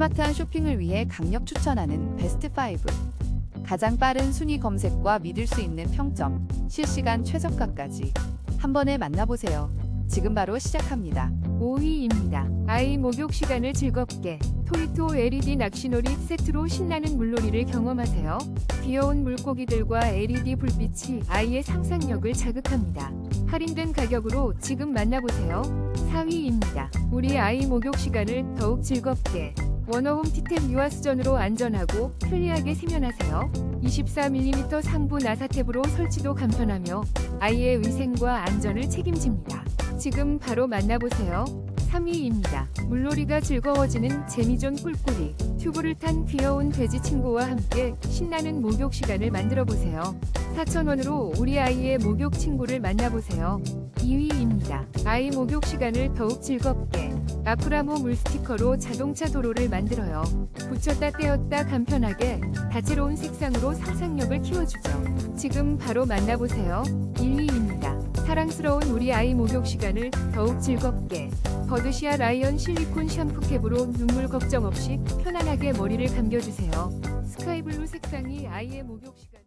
스마트한 쇼핑을 위해 강력 추천하는 베스트 5. 가장 빠른 순위 검색과 믿을 수 있는 평점, 실시간 최저가까지 한 번에 만나보세요. 지금 바로 시작합니다. 5위입니다. 아이 목욕 시간을 즐겁게 토이토 LED 낚시놀이 세트로 신나는 물놀이를 경험하세요. 귀여운 물고기들과 LED 불빛이 아이의 상상력을 자극합니다. 할인된 가격으로 지금 만나보세요. 4위입니다. 우리 아이 목욕 시간을 더욱 즐겁게 원어홈 티템 유아수전으로 안전하고 편리하게 세면하세요. 24mm 상부 나사탭으로 설치도 간편하며 아이의 위생과 안전을 책임집니다. 지금 바로 만나보세요. 3위입니다. 물놀이가 즐거워지는 재미존 꿀꿀이 튜브를 탄 귀여운 돼지 친구와 함께 신나는 목욕 시간을 만들어 보세요. 4,000원으로 우리 아이의 목욕 친구를 만나보세요. 2위입니다. 아이 목욕 시간을 더욱 즐겁게 아쿠라모 물 스티커로 자동차 도로를 만들어요. 붙였다 떼었다 간편하게 다채로운 색상으로 상상력을 키워주죠. 지금 바로 만나보세요. 1위입니다. 사랑스러운 우리 아이 목욕 시간을 더욱 즐겁게 버드시아 라이언 실리콘 샴푸캡으로 눈물 걱정 없이 편안하게 머리를 감겨주세요. 스카이블루 색상이 아이의 목욕 시간